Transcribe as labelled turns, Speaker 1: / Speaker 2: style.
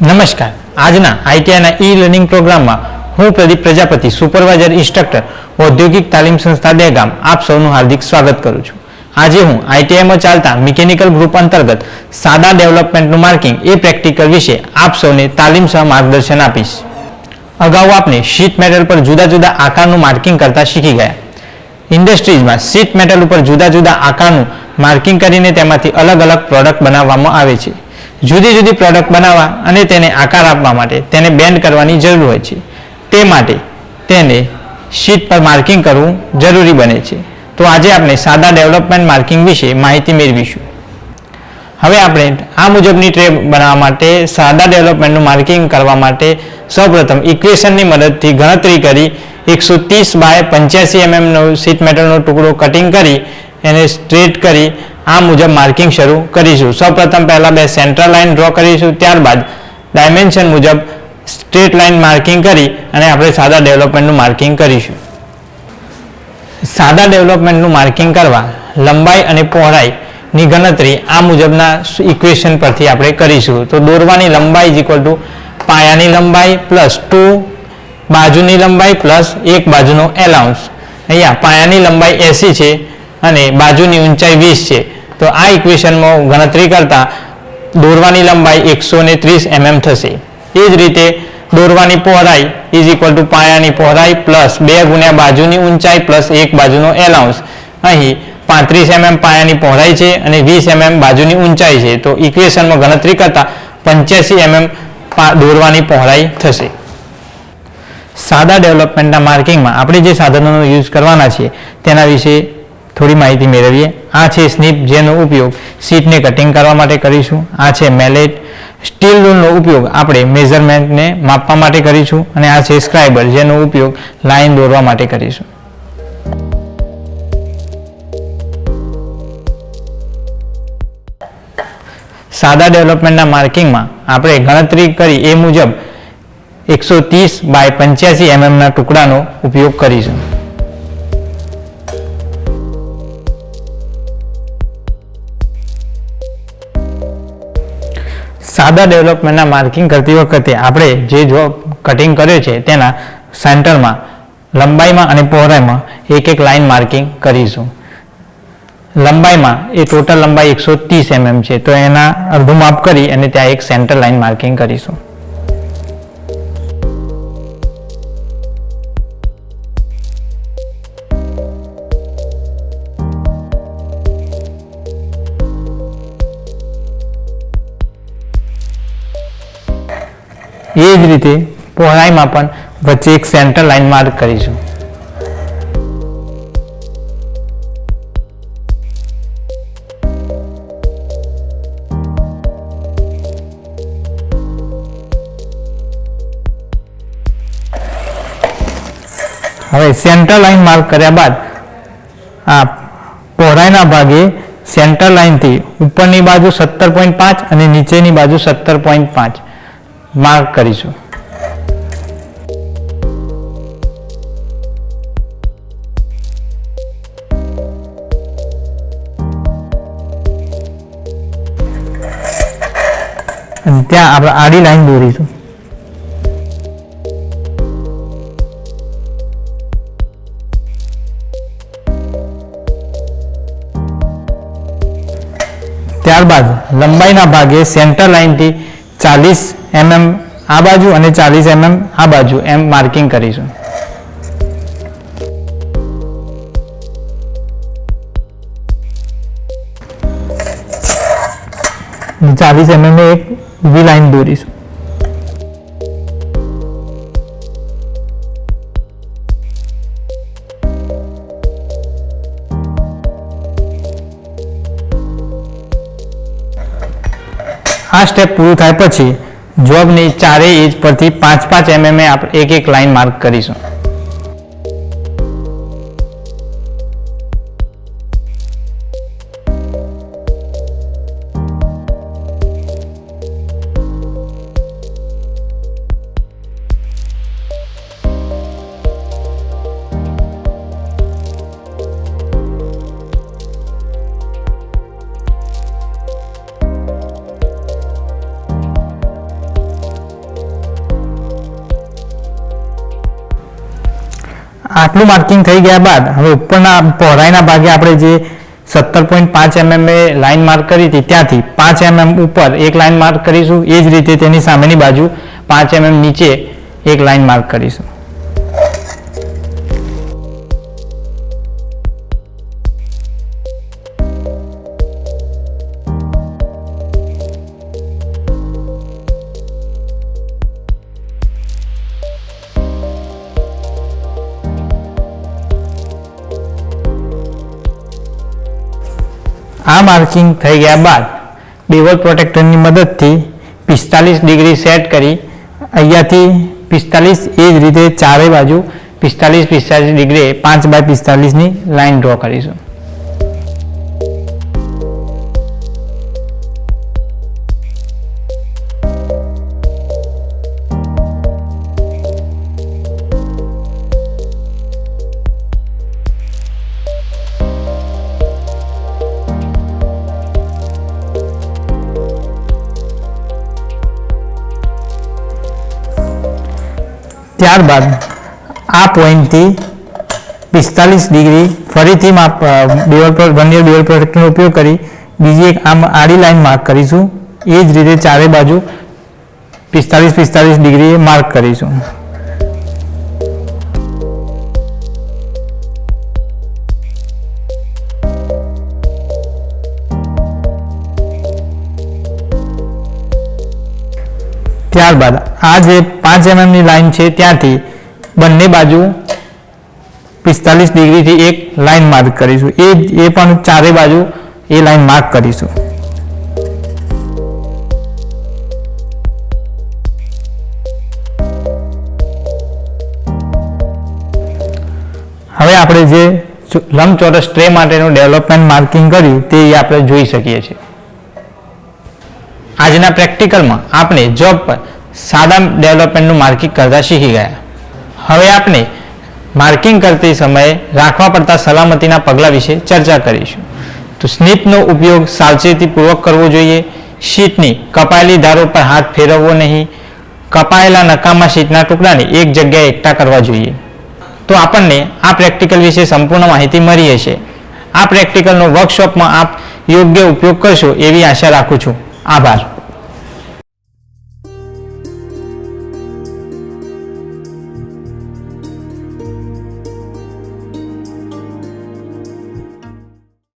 Speaker 1: નમસ્કાર. આજના આઈટીઆઈના e learning પ્રોગ્રામમાં હું પ્રદીપ પ્રજાપતિ, સુપરવાઇઝર ઇન્સ્ટ્રક્ટર, ઔદ્યોગિક તાલીમ સંસ્થા દહેગામ આપ સૌનું હાર્દિક સ્વાગત કરું છું. આજે હું આઈટીઆઈમાં ચાલતા મિકેનિકલ ગ્રુપ અંતર્ગત સાદા ડેવલપમેન્ટનું માર્કિંગ એ પ્રેક્ટિકલ વિશે આપ સૌને તાલીમ સહ માર્ગદર્શન આપીશ. અગાઉ આપણે શીટ મેટલ પર જુદા જુદા આકારનું માર્કિંગ કરતા શીખી ગયા. ઇન્ડસ્ટ્રીઝમાં શીટ મેટલ ઉપર જુદા જુદા આકારનું માર્કિંગ કરીને તેમાંથી અલગ અલગ પ્રોડક્ટ બનાવવામાં આવે છે. જુદી જુદી પ્રોડક્ટ બનાવવા અને તેને આકાર આપવા માટે તેને બેન્ડ કરવાની જરૂર હોય છે. તે માટે તેને શીટ પર માર્કિંગ કરવું જરૂરી બને છે. તો આજે આપણે સાદા ડેવલપમેન્ટ માર્કિંગ વિશે માહિતી મેળવીશું. હવે આપણે આ મુજબની ટ્રે બનાવવા માટે સાદા ડેવલપમેન્ટનું માર્કિંગ કરવા માટે સૌપ્રથમ ઇક્વેશનની મદદથી ગણતરી કરી એકસો ત્રીસ બાય પંચ્યાસી એમએમનો સીટ મેટલનો ટુકડો કટિંગ કરી એને સ્ટ્રેટ કરી આ મુજબ માર્કિંગ શરૂ કરીશું. સૌપ્રથમ પહેલાં બે સેન્ટ્રલ લાઇન ડ્રો કરીશું, ત્યારબાદ ડાયમેન્શન મુજબ સ્ટ્રેટ લાઇન માર્કિંગ કરી અને આપણે સાદા ડેવલપમેન્ટનું માર્કિંગ કરીશું. સાદા ડેવલપમેન્ટનું માર્કિંગ કરવા, લંબાઈ અને પહોળાઈની ગણતરી આ મુજબના ઇક્વેશન પરથી આપણે કરીશું. તો દોરવાની લંબાઈ ઇઝ ઇક્વલ ટુ પાયાની લંબાઈ પ્લસ ટુ બાજુની લંબાઈ પ્લસ એક બાજુનો એલાઉન્સ અહીંયા પાયાની લંબાઈ એંસી છે અને બાજુની ઊંચાઈ વીસ છે. તો આ ઇક્વેશનમાં ગણતરી કરતા દોરવાની લંબાઈ એકસો ને ત્રીસ એમએમ થશે. એ જ રીતે દોરવાની પહોળાઈ ઇઝ ઇક્વલ ટુ પાયાની પહોળાઈ પ્લસ બે ગુણ્યા બાજુની ઊંચાઈ પ્લસ એક બાજુનો એલાઉન્સ અહીં પાંત્રીસ એમએમ પાયાની પહોળાઈ છે અને વીસ એમએમ બાજુની ઊંચાઈ છે. તો ઇક્વેશનમાં ગણતરી કરતા પંચ્યાસી એમએમ દોરવાની પહોળાઈ થશે. સાદા ડેવલપમેન્ટના માર્કિંગમાં આપણે જે સાધનોનો યુઝ કરવાના છે તેના વિશે થોડી માહિતી મેળવીએ. આ છે સ્નીપ, જેનો ઉપયોગ સીટને કટિંગ કરવા માટે કરીશું. આ છે મેલેટ. સ્ટીલ રૂલનો ઉપયોગ આપણે મેઝરમેન્ટને માપવા માટે કરીશું અને આ છે સ્ક્રાઇબર, જેનો ઉપયોગ લાઇન દોરવા માટે કરીશું. સાદા ડેવલપમેન્ટના માર્કિંગમાં આપણે ગણતરી કરી એ મુજબ એકસો ત્રીસ બાય પંચ્યાસી એમએમના ટુકડાનો ઉપયોગ કરીશું. સાદા ડેવલપમેન્ટના માર્કિંગ કરતી વખતે આપણે જે જો કટિંગ કર્યો છે તેના સેન્ટરમાં લંબાઈમાં અને પહોળાઈમાં એક એક લાઇન માર્કિંગ કરીશું. લંબાઈમાં એ ટોટલ લંબાઈ એકસો ત્રીસ એમએમ છે, તો એના અડધું માપ કરી અને ત્યાં એક સેન્ટર લાઇન માર્કિંગ કરીશું. એ જ રીતે પહોળાઈમાં પણ વચ્ચે એક સેન્ટર લાઇન માર્ક કરીશું. હવે સેન્ટર લાઇન માર્ક કર્યા બાદ આ પહોળાઈના ભાગે સેન્ટર લાઇનથી ઉપરની બાજુ સત્તર પોઈન્ટ પાંચ અને નીચેની બાજુ સત્તર પોઈન્ટ પાંચ. માર્ક કરીશું. અને ત્યાં આપણે આડી લાઈન દોરીશું. ત્યારબાદ લંબાઈના ભાગે સેન્ટર લાઇનથી ચાલીસ એમએમ આ બાજુ અને ચાલીસ એમએમ આ બાજુ એમ માર્કિંગ કરીશું. ચાલીસ એમએમ એક વી લાઈન દોરીશું. આ સ્ટેપ પૂરું થાય પછી જોબની ચારેય એજ પરથી પાંચ પાંચ એમએમએ આપણે એક એક લાઈન માર્ક કરીશું. આટલું માર્કિંગ થઈ ગયા બાદ હવે ઉપરના પહોળાઈના ભાગે આપણે જે સત્તર પોઈન્ટ પાંચ એમએમ એ લાઈન માર્ક કરી હતી, ત્યાંથી પાંચ એમએમ ઉપર એક લાઈન માર્ક કરીશું. એ જ રીતે તેની સામેની બાજુ પાંચ એમએમ નીચે એક લાઈન માર્ક કરીશું. આ માર્કિંગ થઈ ગયા બાદ બેવલ પ્રોટેક્ટરની મદદથી પિસ્તાલીસ ડિગ્રી સેટ કરી અહીંયાથી પિસ્તાલીસ એ જ રીતે ચારે બાજુ પિસ્તાલીસ પિસ્તાલીસ ડિગ્રીએ પાંચ બાય પિસ્તાલીસની લાઇન ડ્રો કરીશું. ત્યારબાદ આ પોઈન્ટથી પિસ્તાલીસ ડિગ્રી ફરીથી માપ બેવલ પર વન્ય બેવલ પ્રોટેક્ટરનો ઉપયોગ કરી બીજી એક આમ આડી લાઈન માર્ક કરીશું. એ જ રીતે ચારે બાજુ પિસ્તાલીસ પિસ્તાલીસ ડિગ્રીએ માર્ક કરીશું. ત્યારબાદ આ જે પાંચ એમએમની લાઈન છે ત્યાંથી બંને બાજુ પિસ્તાલીસ ડિગ્રીથી એક લાઈન માર્ક કરીશું. એ એ પણ ચારે બાજુ એ લાઈન માર્ક કરીશું. હવે આપણે જે લંબચોરસ ટ્રે માટેનું ડેવલપમેન્ટ માર્કિંગ કર્યું તે આપણે જોઈ શકીએ છીએ. આજના પ્રેક્ટિકલમાં આપણે જોબ પર સાદા ડેવલપમેન્ટનું માર્કિંગ કરતા શીખી ગયા. હવે આપણે માર્કિંગ કરતી સમયે રાખવા પડતા સલામતીના પગલાં વિશે ચર્ચા કરીશું. તો સ્નિપનો ઉપયોગ સાવચેતીપૂર્વક કરવો જોઈએ. શીટની કપાયેલી ધારો પર હાથ ફેરવવો નહીં. કપાયેલા નકામા શીટના ટુકડાને એક જગ્યાએ એકઠા કરવા જોઈએ. તો આપણને આ પ્રેક્ટિકલ વિશે સંપૂર્ણ માહિતી મળી હશે. આ પ્રેક્ટિકલનો વર્કશોપમાં આપ યોગ્ય ઉપયોગ કરશો એવી આશા રાખું છું. આભાર.